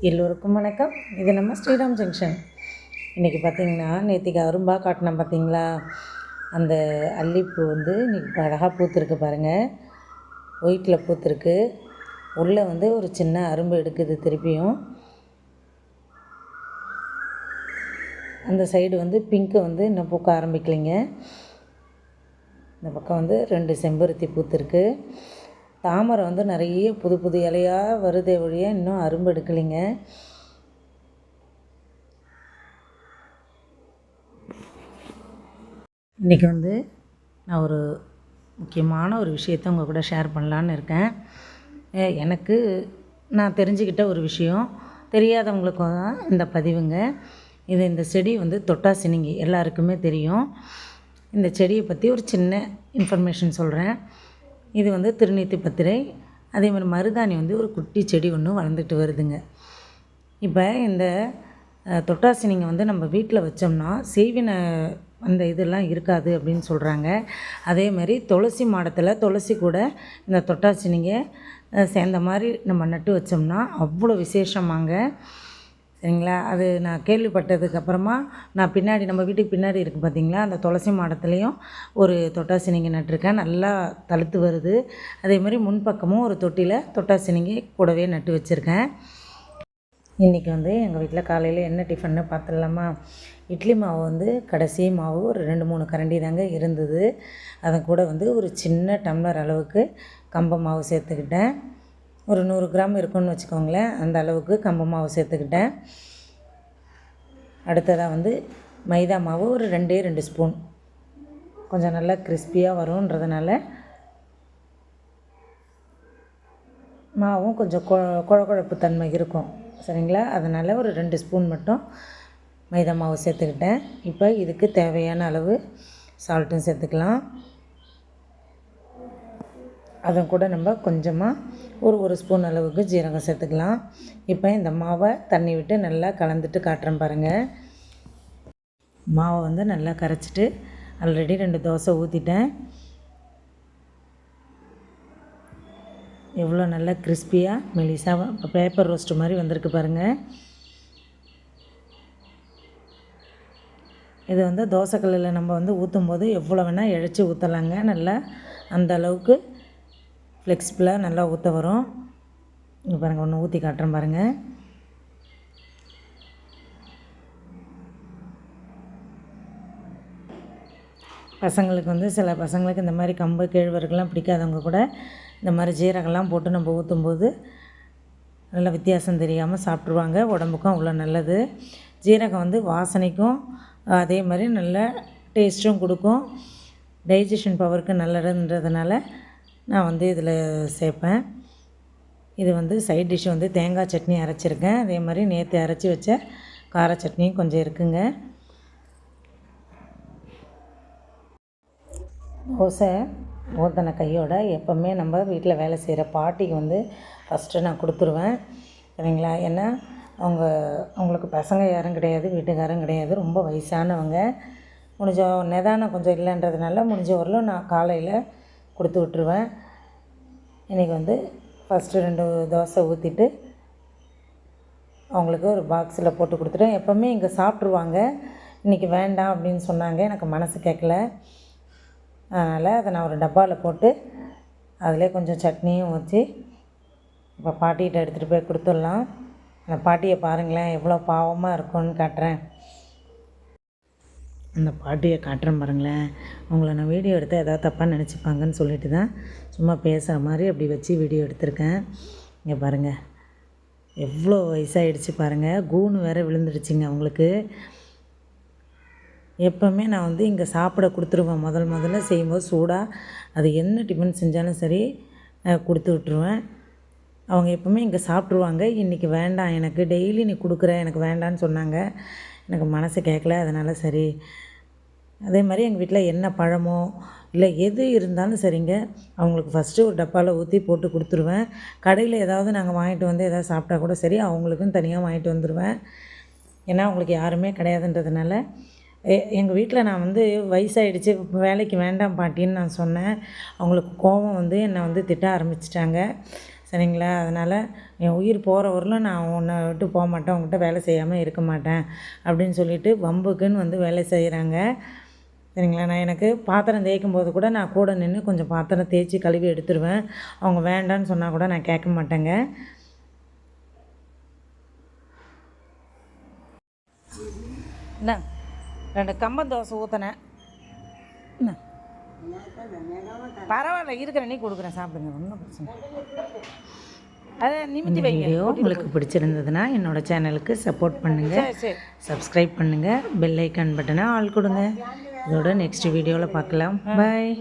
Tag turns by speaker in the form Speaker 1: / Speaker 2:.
Speaker 1: எல்லோருக்கும் வணக்கம். இது நம்ம ஸ்ரீராம் ஜங்ஷன். இன்றைக்கி பார்த்தீங்கன்னா நேற்றுக்கு அரும்பா காட்டினோம் பார்த்தீங்களா? அந்த அல்லிப்பூ வந்து இன்றைக்கி அழகாக பூத்துருக்கு பாருங்கள் ஒயிட்டில் பூத்துருக்கு. உள்ளே வந்து ஒரு சின்ன அரும்பு எடுக்குது திருப்பியும். அந்த சைடு வந்து பிங்க்கு வந்து இன்னும் பூக்க ஆரம்பிக்கலைங்க. இந்த பக்கம் வந்து ரெண்டு செம்பருத்தி பூத்துருக்கு. தாமரை வந்து நிறைய புது புது இலையாக வருதே ஒழிய இன்னும் அரும்பு எடுக்கலைங்க. இன்றைக்கி வந்து நான் ஒரு முக்கியமான ஒரு விஷயத்தை உங்கள் கூட ஷேர் பண்ணலான்னு இருக்கேன். எனக்கு நான் தெரிஞ்சுக்கிட்ட ஒரு விஷயம். தெரியாதவங்களுக்கும் தான் இந்த பதிவுங்க. இது இந்த செடி வந்து தொட்டாசினிங்கி. எல்லாருக்குமே தெரியும். இந்த செடியை பற்றி ஒரு சின்ன இன்ஃபர்மேஷன் சொல்கிறேன் இது வந்து திருநீத்தி பத்திரை. அதே மாதிரி மருதாணி வந்து ஒரு குட்டி செடி ஒன்று வளர்ந்துட்டு வருதுங்க. இப்போ இந்த தொட்டாசினிங்க வந்து நம்ம வீட்டில் வச்சோம்னா செய்வின அந்த இதெல்லாம் இருக்காது அப்படின்னு சொல்கிறாங்க அதே மாதிரி துளசி மாடத்தில் துளசி கூட இந்த தொட்டாசினிங்க சேர்ந்த மாதிரி நம்ம நட்டு வச்சோம்னா அவ்வளோ விசேஷமாங்க. சரிங்களா? அது நான் கேள்விப்பட்டதுக்கு அப்புறமா நான் பின்னாடி நம்ம வீட்டுக்கு பின்னாடி இருக்குது பார்த்தீங்களா அந்த துளசி மாடத்துலேயும் ஒரு தொட்டாசினிங்க நட்டிருக்கேன். நல்லா தழுத்து வருது. அதே மாதிரி முன்பக்கமும் ஒரு தொட்டியில் தொட்டாசினிங்க கூடவே நட்டு வச்சுருக்கேன். இன்றைக்கி வந்து எங்கள் வீட்டில் காலையில் என்ன டிஃபன்னு பார்த்துடலாமா இட்லி மாவு வந்து கடைசி மாவு ஒரு ரெண்டு மூணு கரண்டி தாங்க இருந்தது. அதன் கூட வந்து ஒரு சின்ன டம்ளர் அளவுக்கு கம்ப மாவு சேர்த்துக்கிட்டேன். ஒரு நூறு கிராம் இருக்குன்னு வச்சுக்கோங்களேன். அந்த அளவுக்கு கம்ப மாவு சேர்த்துக்கிட்டேன். அடுத்ததாக வந்து மைதா மாவு ஒரு ரெண்டே ரெண்டு ஸ்பூன். கொஞ்சம் நல்லா கிறிஸ்பியாக வரும்ன்றதுனால மாவும் கொஞ்சம் கொ குழகுழப்பு தன்மை இருக்கும். சரிங்களா? அதனால் ஒரு ரெண்டு ஸ்பூன் மட்டும் மைதா மாவு சேர்த்துக்கிட்டேன். இப்போ இதுக்கு தேவையான அளவு சால்ட்டும் சேர்த்துக்கலாம். அதன் கூட நம்ம கொஞ்சமாக ஒரு ஒரு ஸ்பூன் அளவுக்கு ஜீரகம் சேர்த்துக்கலாம். இப்போ இந்த மாவை தண்ணி விட்டு நல்லா கலந்துட்டு காட்டுறேன் பாருங்கள் மாவை வந்து நல்லா கரைச்சிட்டு ஆல்ரெடி ரெண்டு தோசை ஊற்றிட்டேன் எவ்வளோ நல்லா கிறிஸ்பியாக மெலிசாக பேப்பர் ரோஸ்ட் மாதிரி வந்திருக்கு பாருங்கள் இது வந்து தோசைக்கல்லில் நம்ம வந்து ஊற்றும் போது எவ்வளோ வேணால் இழைச்சி ஊற்றலாங்க நல்லா அந்த அளவுக்கு ஃப்ளெக்சிபிளாக நல்லா ஊற்ற வரும். இங்கே பாருங்கள் ஒன்று ஊற்றி காட்டுறேன் பாருங்கள் பசங்களுக்கு வந்து சில பசங்களுக்கு இந்த மாதிரி கம்பு கேழ்வரகுலாம் பிடிக்காதவங்க கூட இந்த மாதிரி ஜீரகம்லாம் போட்டு நம்ம ஊற்றும்போது நல்ல வித்தியாசம் தெரியாமல் சாப்பிட்ருவாங்க உடம்புக்கும் அவ்வளோ நல்லது. ஜீரகம் வந்து வாசனைக்கும் அதே மாதிரி நல்ல டேஸ்ட்டும் கொடுக்கும். டைஜஷன் பவருக்கு நல்லதுன்றதுனால நான் வந்து இதில் சேர்ப்பேன். இது வந்து சைட் டிஷ் வந்து தேங்காய் சட்னி அரைச்சிருக்கேன். அதே மாதிரி நேற்று அரைச்சி வச்ச கார சட்னியும் கொஞ்சம் இருக்குங்க. தோசை ஊற்றின கையோட எப்போவுமே நம்ம வீட்டில் வேலை செய்கிற பாட்டிக்கு வந்து ஃபஸ்ட்டு நான் கொடுத்துருவேன். சரிங்களா? ஏன்னா அவங்க அவங்களுக்கு பசங்க யாரும் கிடையாது வீட்டுக்காரும் கிடையாது. ரொம்ப வயசானவங்க. முடிஞ்ச நிதானம் கொஞ்சம் இல்லைன்றதுனால முடிஞ்ச வரலும் நான் காலையில் கொடுத்து விட்ருவேன் இன்றைக்கி வந்து ஃபஸ்ட்டு ரெண்டு தோசை ஊற்றிட்டு அவங்களுக்கு ஒரு பாக்ஸில் போட்டு கொடுத்துட்டேன். எப்போவுமே இங்கே சாப்பிட்ருவாங்க இன்றைக்கி வேண்டாம் அப்படின்னு சொன்னாங்க. எனக்கு மனசு கேட்கல அதனால் அதை நான் ஒரு டப்பாவில் போட்டு அதிலே கொஞ்சம் சட்னியும் ஊற்றி இப்போ பாட்டிகிட்ட எடுத்துகிட்டு போய் கொடுத்துடலாம். அந்த பாட்டியை பாருங்களேன் எவ்வளோ பாவமாக இருக்கும்னு காட்டுறேன். அந்த பாட்டியை காட்டுறேன் பாருங்களேன். உங்களை நான் வீடியோ எடுத்தால் ஏதாவது தப்பாக நினச்சிப்பாங்கன்னு சொல்லிட்டு தான் சும்மா பேசுகிற மாதிரி அப்படி வச்சு வீடியோ எடுத்திருக்கேன். இங்கே பாருங்கள் எவ்வளோ வயசாகிடுச்சு பாருங்கள் கூணு வேறு விழுந்துடுச்சுங்க அவங்களுக்கு. எப்போவுமே நான் வந்து இங்கே சாப்பிட கொடுத்துருவேன். முதல் முதல்ல செய்யும்போது சூடாக அது என்ன டிஃபன் செஞ்சாலும் சரி கொடுத்து விட்ருவேன் அவங்க எப்போவுமே இங்கே சாப்பிட்ருவாங்க இன்றைக்கி வேண்டாம். எனக்கு டெய்லி நீ கொடுக்குற எனக்கு வேண்டான்னு சொன்னாங்க. எனக்கு மனசு கேட்கல அதனால் சரி அதே மாதிரி எங்கள் வீட்டில் என்ன பழமோ இல்லை எது இருந்தாலும் சரிங்க. அவங்களுக்கு ஃபஸ்ட்டு ஒரு டப்பாவில் ஊற்றி போட்டு கொடுத்துருவேன். கடையில் ஏதாவது நாங்கள் வாங்கிட்டு வந்து எதாவது சாப்பிட்டா கூட சரி அவங்களுக்கும் தனியாக வாங்கிட்டு வந்துடுவேன் ஏன்னா அவங்களுக்கு யாருமே கிடையாதுன்றதுனால. எங்கள் வீட்டில் நான் வந்து வயசாயிடுச்சு வேலைக்கு வேண்டாம் பாட்டின்னு நான் சொன்னேன். அவங்களுக்கு கோபம் வந்து என்னை வந்து திட்ட ஆரம்பிச்சிட்டாங்க. சரிங்களா? அதனால் என் உயிர் போகிற வரலும் நான் உன்னை விட்டு போக மாட்டேன் உங்கள்கிட்ட வேலை செய்யாமல் இருக்க மாட்டேன் அப்படின்னு சொல்லிட்டு வம்புக்குன்னு வந்து வேலை செய்கிறாங்க சரிங்களா? நான் எனக்கு பாத்திரம் தேய்க்கும் போது கூட நான் கூட நின்று கொஞ்சம் பாத்திரம் தேய்ச்சி கழுவி எடுத்துருவேன். அவங்க வேண்டான்னு சொன்னால் கூட நான் கேட்க மாட்டேங்க. என்ன? ரெண்டு கம்பம் தோசை ஊற்றினேன் என்ன? பரவாயில்ல இருக்கிற நீ கொடுக்குறேன். சாப்பிடுங்க ஒன்றும் பிரச்சனை அதை நிமித்தி வைங்க. வீடியோ உங்களுக்கு பிடிச்சிருந்ததுன்னா என்னோட சேனலுக்கு சப்போர்ட் பண்ணுங்கள் சப்ஸ்கிரைப் பண்ணுங்கள் பெல் ஐக்கான் பட்டனை ஆள் கொடுங்க. இதோட நெக்ஸ்ட் வீடியோவில் பார்க்கலாம். பாய்